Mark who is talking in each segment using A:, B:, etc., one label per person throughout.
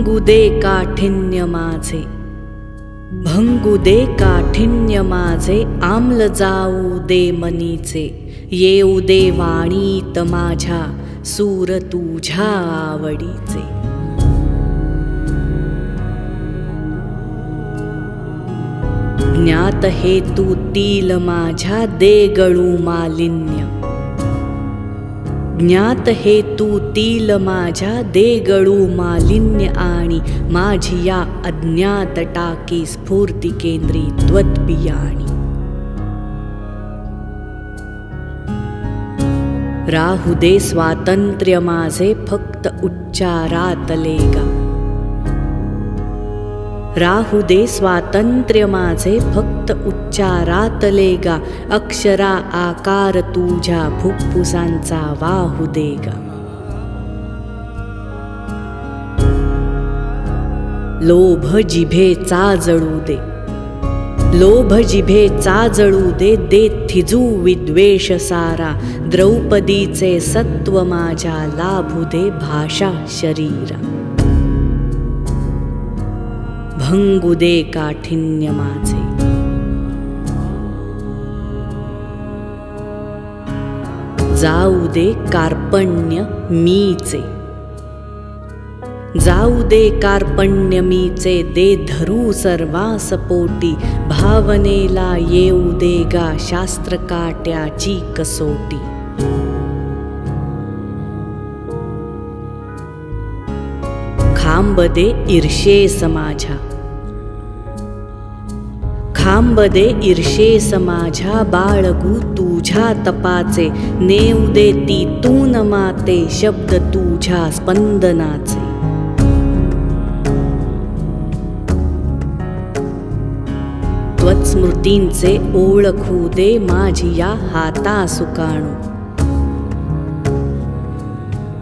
A: भंगू दे काठिन्य माझे. भंगू दे काठिन्य माझे आम्ल जाऊ दे मनीचे. येऊ दे वाणीत माझ्या सूर तुझ्या आवडीचे. ज्ञात हेतू तील माझ्या दे गळू मालिन्य. ज्ञात हेतू तील माझ्या दे गळू मालिन्य आणि माझी या अज्ञात टाकी स्फूर्ती केंद्री त्वत्बियाणी. राहू दे स्वातंत्र्य माझे फक्त उच्चारातले गा राहू दे स्वातंत्र्य माझे फक्त उच्चारातले गा अक्षरा आकार तुझ्या फुप्फुसांचा वाहू दे गा लोभ जिभे चाजळू दे. लोभ जिभेचा चाजळू दे दे थिजू विद्वेष सारा. द्रौपदीचे सत्व माझ्या लाभू दे भाषा शरीरा. भंगू दे काठिन्य माझे. जाऊ दे कार्पण्य मीचे. जाऊ दे कार्पण्य मीचे दे धरू सर्वास पोटी भावनेला येऊ दे गा शास्त्र काट्याची कसोटी खांब दे ईर्षेस माझ्या. खांब दे ईर्षेस माझ्या बाळगू तुझ्या तपाचे. नेऊ दे ती तून माते शब्द तुझ्या स्पंदनाचे. त्वत्स्मृतींचे ओळखू दे माझी या हाता सुकाणू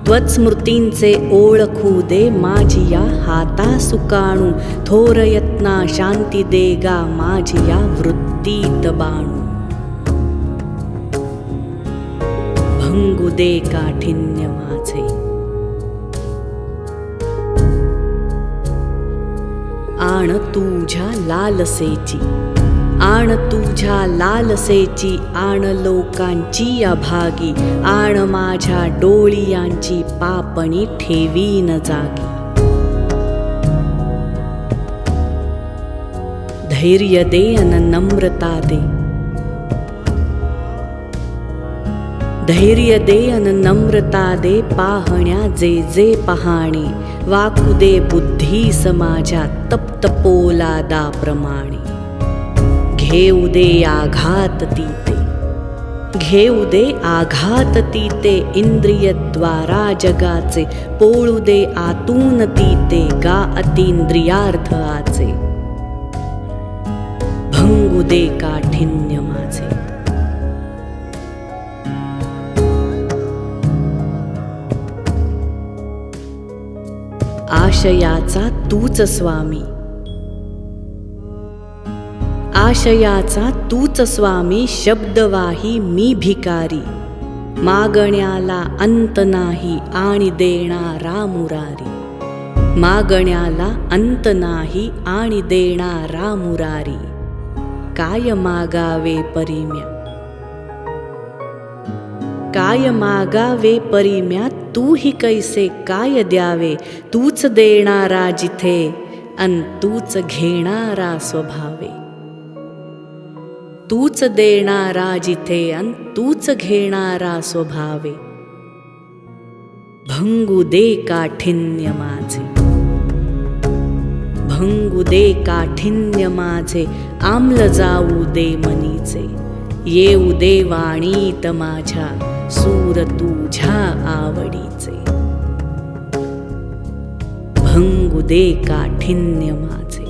A: त्वत्स्मृतींचे ओळखू दे माझी या हाता सुकाणू थोरय रत्ना शांती देगा माझी या वृत्तीत बाणू. भंगू दे काठिन्य माझे. आण तुझ्या लालसेची आण तुझ्या लालसेची आण लोकांची अभागी आण माझ्या डोळियांची पापणी ठेवीन जागी. धैर्य दे अन नम्रता दे। धैर्य दे अन नम्रता दे पाहण्या जे जे पहाणे वाकू दे बुद्धी समाजा तप्त पोलादाप्रमाणे घेऊ दे आघात तीते घेऊ दे आघात तीते इंद्रियद्वारा जगाचे पोळू दे आतून तीते गा अतींद्रियार्थ आचे। उदे दे काठिन्य माझे. आशयाचा तूच स्वामी. आशयाचा तूच स्वामी शब्दवाही मी भिकारी. मागण्याला अंत नाही आणि देणारा मुरारी मागण्याला अंत नाही आणि देणारा मुरारी काय मागावे परिम्या काय मागावे परिम्या तू ही कैसे काय द्यावे तूच देणारा जिथे अन तूच घेणारा स्वभावे तूच देणारा जिथे अन तूच घेणारा स्वभावे भंगू दे काठिन्य माझे भंगू दे काठिन्य माझे आम्ल जाऊ दे मनीचे. येऊ दे वाणीत माझ्या सूर तुझ्या आवडीचे. भंगू दे काठिन्य माझे